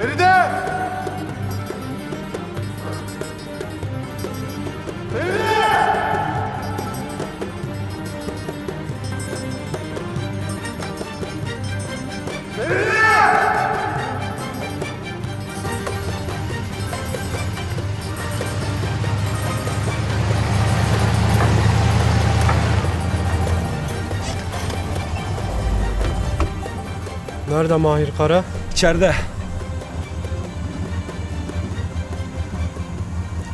Feride! Feride! Feride! Nerede Mahir Kara? İçeride.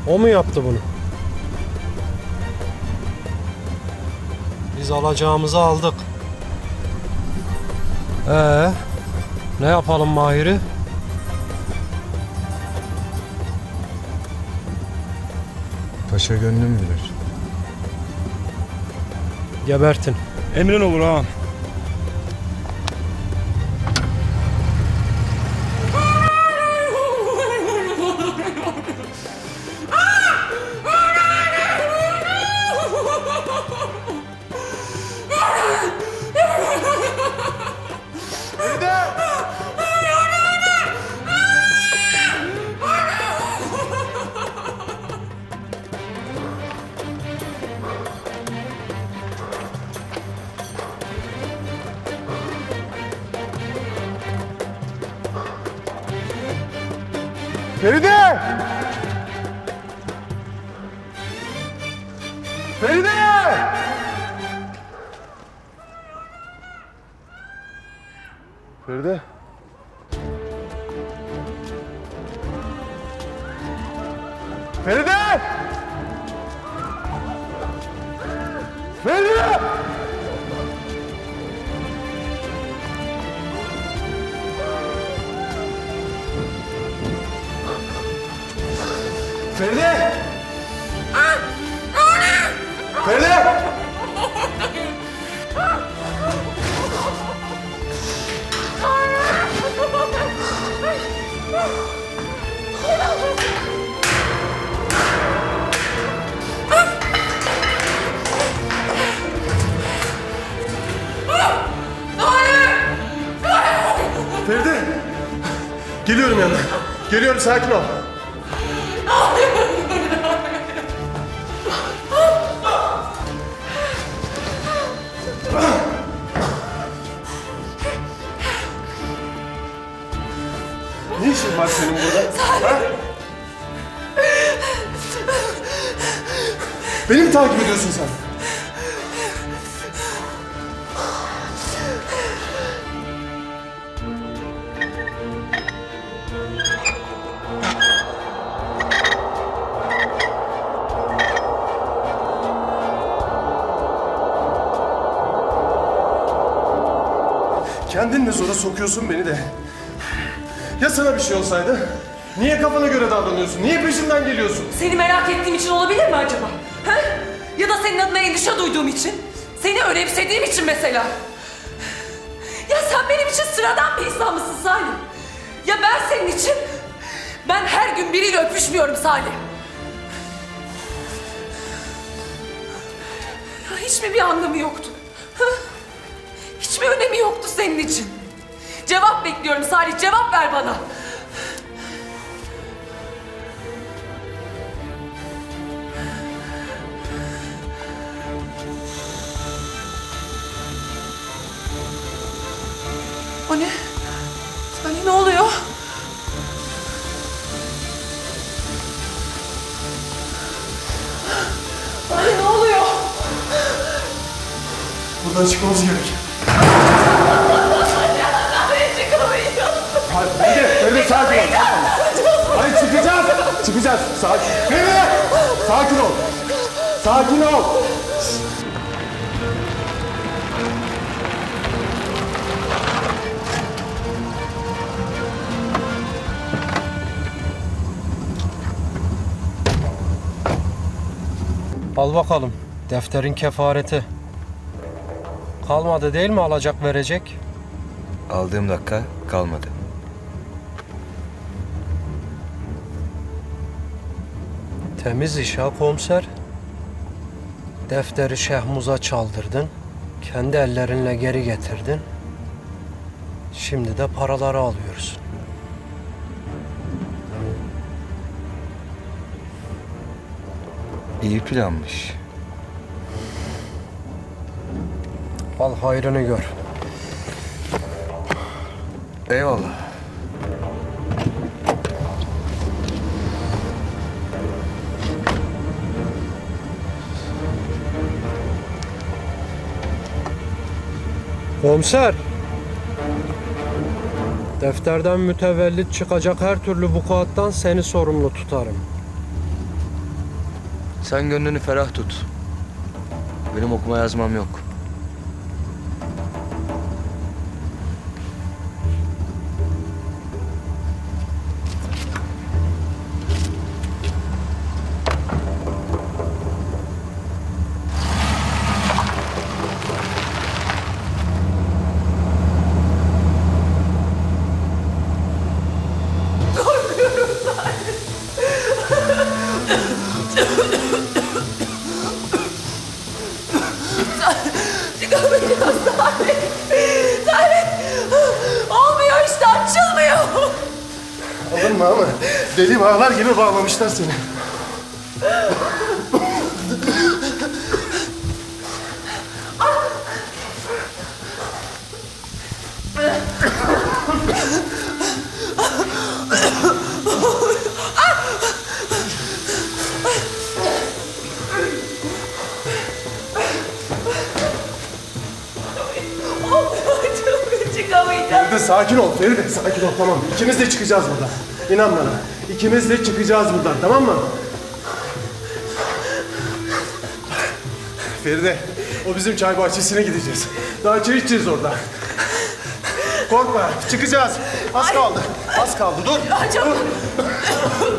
O mu yaptı bunu? Biz alacağımızı aldık. Ee, ne yapalım Mahir'i? Paşa gönlüm bilir. Gebertin. Emrin olur ağam. Feride! Feride! Feride? Feride! Feride! Feride! Feride! Feride! Geliyorum yanına. Geliyorum sakin ol. Ne işin var senin burada? Ha? Beni mi takip ediyorsun sen? Kendin de zora sokuyorsun beni de. Ya sana bir şey olsaydı? Niye kafana göre davranıyorsun? Niye peşimden geliyorsun? Seni merak ettiğim için olabilir mi acaba? Ha? Ya da senin adına endişe duyduğum için? Seni önemsediğim için mesela? Ya sen benim için sıradan bir insan mısın Salih? Ya ben senin için? Ben her gün biriyle öpüşmüyorum Salih. Ya hiç mi bir anlamı yoktu? Ha? Hiç mi önemi yoktu senin için? Cevap bekliyorum Salih, cevap ver bana. O ne? Salih ne oluyor? Salih ne oluyor? Buradan çıkmamız gerek. Sakin ol. Hayır çıkacağız. Çıkacağız. Sakin. Feride! Sakin ol. Sakin ol. Al bakalım. Defterin kefareti. Kalmadı değil mi alacak verecek? Aldığım dakika kalmadı. Temiz iş komiser. Defteri Şehmuz'a çaldırdın. Kendi ellerinle geri getirdin. Şimdi de paraları alıyoruz. İyi planmış. Al hayrını gör. Eyvallah. Komiser. Defterden mütevellit çıkacak her türlü vukuattan seni sorumlu tutarım. Sen gönlünü ferah tut. Benim okuma yazmam yok. Ama deli bağlar gibi bağlamışlar seni. Sakin ol Feride sakin ol tamam. İkimiz de çıkacağız buradan. İnan bana. İkimiz de çıkacağız buradan tamam mı? Feride o bizim çay bahçesine gideceğiz. Daha çay içeceğiz orada. Korkma çıkacağız. Az kaldı. Az kaldı dur. Acaba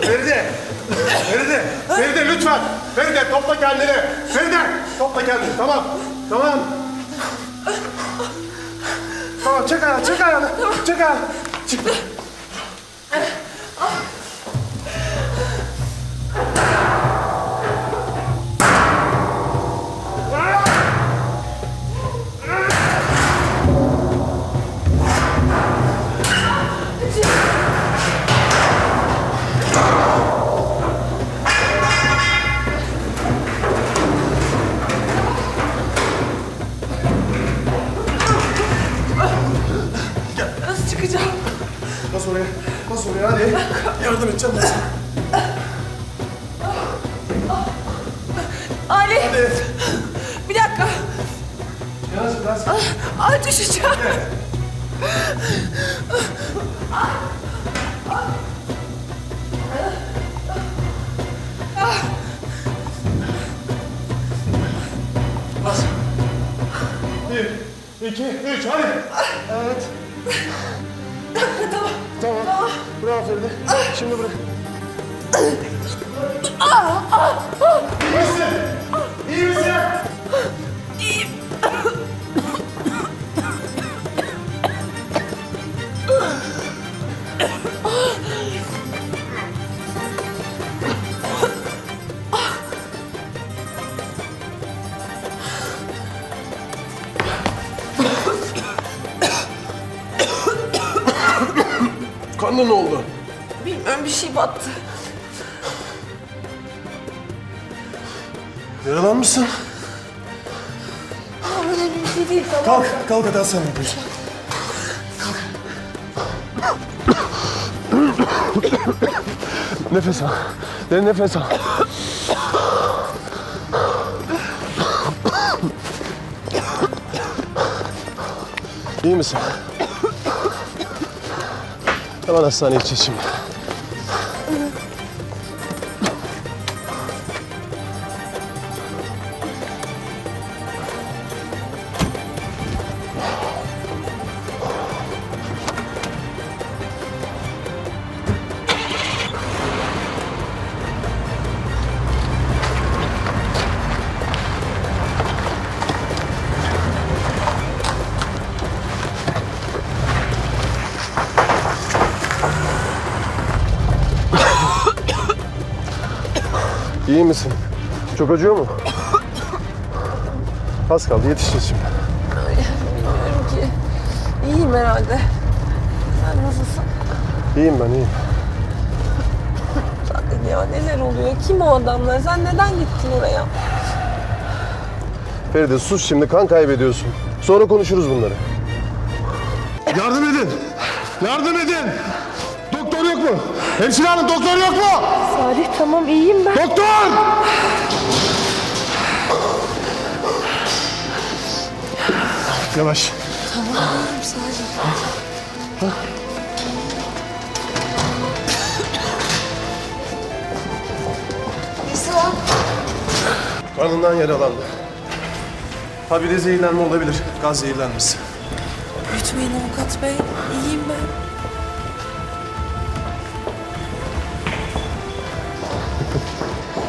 Feride. Feride. Feride lütfen. Feride topla kendini. Feride topla kendini tamam. Tamam. čekaj, čekaj, čekaj, čekaj. Oraya. Bas oraya hadi. Yardım edeceğim ben sana. Ali. Hadi. Bir dakika. Yanaş biraz. Ay düşeceğim. Bas. Bir, iki, üç hadi. Evet. Tamam. Tamam. Bravo Feride. Şimdi bırak. İyi misin? İyi misin? Kanına ne oldu? Bilmiyorum bir şey battı. Yaralanmışsın. Ama önemli bir şey değil tamam. Kalk, kalk hadi sen yapıyorsun. nefes al. Derin nefes al. İyi misin? Hemen hastaneye gideceğiz şimdi. İyi misin? Çok acıyor mu? Az kaldı yetişeceğiz şimdi. Bilmiyorum ki. İyiyim herhalde. Sen nasılsın? İyiyim ben iyiyim. Zaten ya neler oluyor? Kim o adamlar? Sen neden gittin oraya? Feride sus şimdi kan kaybediyorsun. Sonra konuşuruz bunları. Yardım edin. Yardım edin. Doktor yok mu? Hemşire hanım doktor yok mu? Salih tamam iyiyim ben. Doktor! Yavaş. Karnından yaralandı. Ha bir de zehirlenme olabilir. Gaz zehirlenmesi. Lütfen avukat bey.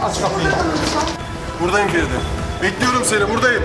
Aç kapıyı. Buradayım Feride. Bekliyorum seni buradayım.